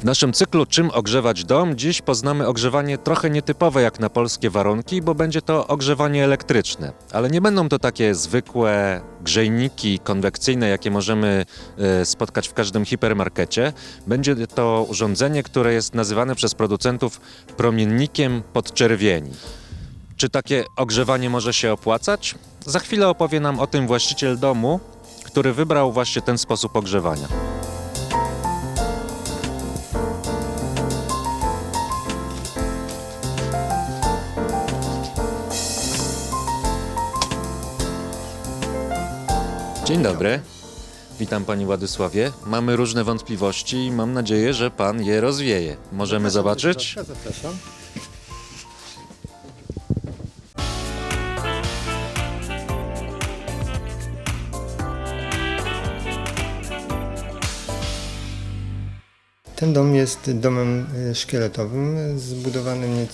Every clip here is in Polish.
W naszym cyklu Czym ogrzewać dom? Dziś poznamy ogrzewanie trochę nietypowe jak na polskie warunki, bo będzie to ogrzewanie elektryczne. Ale nie będą to takie zwykłe grzejniki konwekcyjne, jakie możemy e, spotkać w każdym hipermarkecie. Będzie to urządzenie, które jest nazywane przez producentów promiennikiem podczerwieni. Czy takie ogrzewanie może się opłacać? Za chwilę opowie nam o tym właściciel domu, który wybrał właśnie ten sposób ogrzewania. Dzień dobry. Witam Pani Władysławie. Mamy różne wątpliwości i mam nadzieję, że Pan je rozwieje. Możemy zobaczyć? Zapraszam. Ten dom jest domem y, szkieletowym, zbudowanym nie,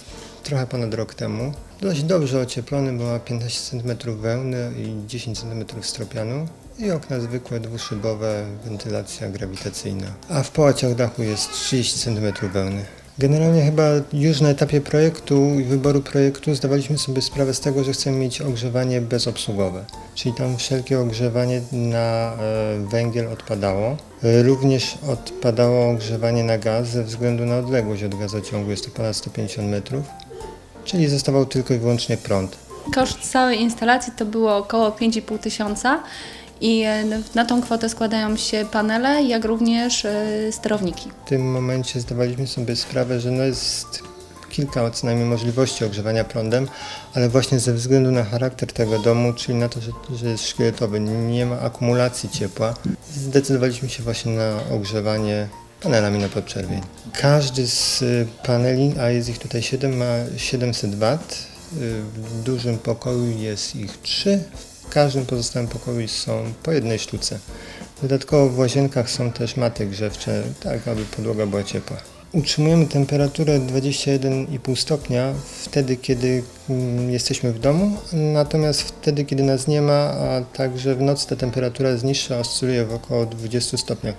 trochę ponad rok temu. Dość dobrze ocieplony, bo ma 15 cm wełny i 10 cm stropianu. I okna zwykłe, dwuszybowe, wentylacja grawitacyjna. A w połaciach dachu jest 30 cm wełny. Generalnie chyba już na etapie projektu i wyboru projektu zdawaliśmy sobie sprawę z tego, że chcemy mieć ogrzewanie bezobsługowe. Czyli tam wszelkie ogrzewanie na e, węgiel odpadało. E, Również odpadało ogrzewanie na gaz ze względu na odległość od gazociągu, jest to ponad 150 metrów. Czyli zostawał tylko i wyłącznie prąd. Koszt całej instalacji to było około 5,5 tysiąca i e, na tą kwotę składają się panele, jak również e, sterowniki. W tym momencie zdawaliśmy sobie sprawę, że no jest kilka co najmniej możliwości ogrzewania prądem, ale właśnie ze względu na charakter tego domu, czyli na to, że, że jest szkieletowy, nie ma akumulacji ciepła, zdecydowaliśmy się właśnie na ogrzewanie panelami na podczerwień. Każdy z y, paneli, a jest ich tutaj 7, ma 700 W. Y, W dużym pokoju jest ich 3, w każdym pozostałym pokoju są po jednej sztuce. Dodatkowo w łazienkach są też maty grzewcze, tak aby podłoga była ciepła. Utrzymujemy temperaturę 21,5 stopnia wtedy, kiedy mm, jesteśmy w domu, natomiast wtedy, kiedy nas nie ma, a także w nocy ta temperatura jest niższa, oscyluje w około 20 stopniach.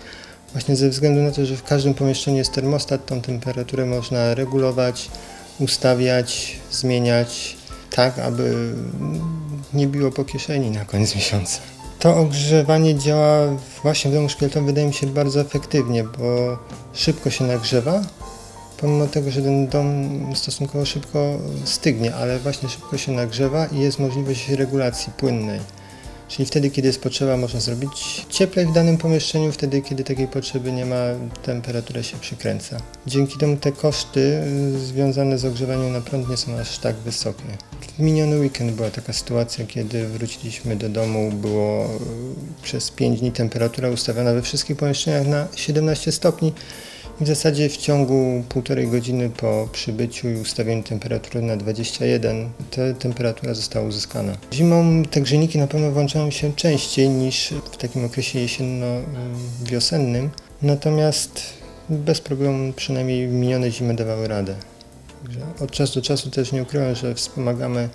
Właśnie ze względu na to, że w każdym pomieszczeniu jest termostat, tą temperaturę można regulować, ustawiać, zmieniać tak, aby nie biło po kieszeni na koniec miesiąca. To ogrzewanie działa właśnie w domu szkieletowym wydaje mi się bardzo efektywnie, bo szybko się nagrzewa, pomimo tego, że ten dom stosunkowo szybko stygnie, ale właśnie szybko się nagrzewa i jest możliwość regulacji płynnej. Czyli wtedy, kiedy jest potrzeba, można zrobić cieplej w danym pomieszczeniu, wtedy, kiedy takiej potrzeby nie ma, temperatura się przykręca. Dzięki temu te koszty y, związane z ogrzewaniem na prąd nie są aż tak wysokie. W miniony weekend była taka sytuacja, kiedy wróciliśmy do domu, było y, przez 5 dni temperatura ustawiona we wszystkich pomieszczeniach na 17 stopni. I w zasadzie w ciągu półtorej godziny po przybyciu i ustawieniu temperatury na 21 ta temperatura została uzyskana. Zimą te grzejniki na pewno włączają się częściej niż w takim okresie jesienno-wiosennym, natomiast bez problemu przynajmniej minione zimy dawały radę. Od czasu do czasu też nie ukrywam, że wspomagamy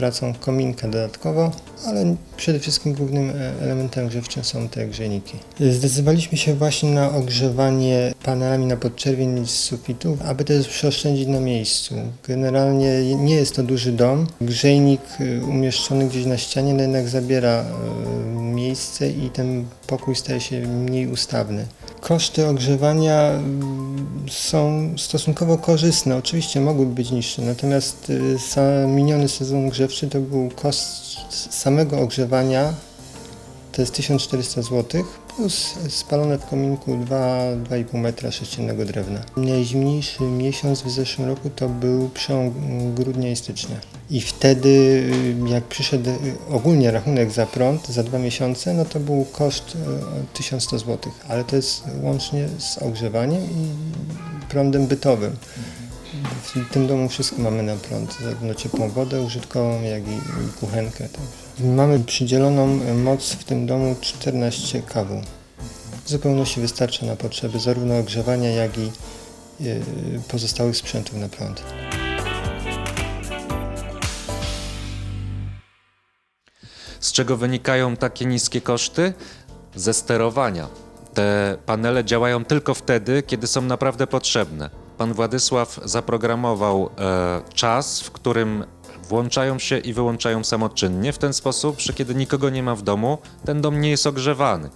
pracą kominka dodatkowo, ale przede wszystkim głównym e, elementem grzewczym są te grzejniki. Zdecydowaliśmy się właśnie na ogrzewanie panelami na podczerwień z sufitów, aby też przeoszczędzić na miejscu. Generalnie nie jest to duży dom. Grzejnik e, umieszczony gdzieś na ścianie no jednak zabiera e, miejsce i ten pokój staje się mniej ustawny. Koszty ogrzewania mm, są stosunkowo korzystne. Oczywiście mogłyby być niższe, natomiast y, miniony sezon grzewczy to był koszt samego ogrzewania to jest 1400 zł plus spalone w kominku 2-2,5 metra sześciennego drewna. Najzimniejszy miesiąc w zeszłym roku to był przełom grudnia i stycznia. I wtedy y, jak przyszedł y, ogólnie rachunek za prąd za dwa miesiące, no to był koszt y, 1100 zł, ale to jest łącznie z ogrzewaniem i prądem bytowym. W tym domu wszystko mamy na prąd, zarówno ciepłą wodę użytkową, jak i kuchenkę. Także. Mamy przydzieloną moc w tym domu 14 kW. W zupełności wystarcza na potrzeby zarówno ogrzewania, jak i y, pozostałych sprzętów na prąd. Z czego wynikają takie niskie koszty? Ze sterowania. Te panele działają tylko wtedy, kiedy są naprawdę potrzebne. Pan Władysław zaprogramował e, czas, w którym włączają się i wyłączają samoczynnie, w ten sposób, że kiedy nikogo nie ma w domu, ten dom nie jest ogrzewany.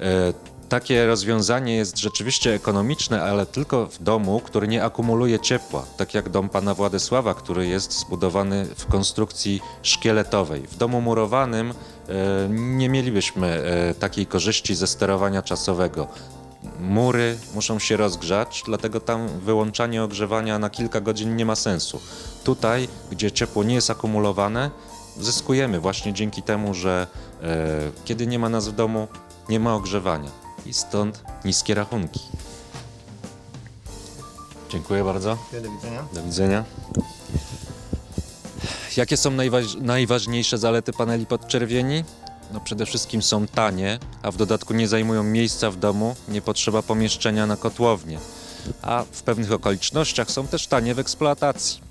E, Takie rozwiązanie jest rzeczywiście ekonomiczne, ale tylko w domu, który nie akumuluje ciepła, tak jak dom pana Władysława, który jest zbudowany w konstrukcji szkieletowej. W domu murowanym e, nie mielibyśmy e, takiej korzyści ze sterowania czasowego. Mury muszą się rozgrzać, dlatego tam wyłączanie ogrzewania na kilka godzin nie ma sensu. Tutaj, gdzie ciepło nie jest akumulowane, zyskujemy właśnie dzięki temu, że e, kiedy nie ma nas w domu, nie ma ogrzewania i stąd niskie rachunki. Dziękuję bardzo. Do widzenia. Do widzenia. Jakie są najważ- najważniejsze zalety paneli podczerwieni? No przede wszystkim są tanie, a w dodatku nie zajmują miejsca w domu, nie potrzeba pomieszczenia na kotłownię. A w pewnych okolicznościach są też tanie w eksploatacji.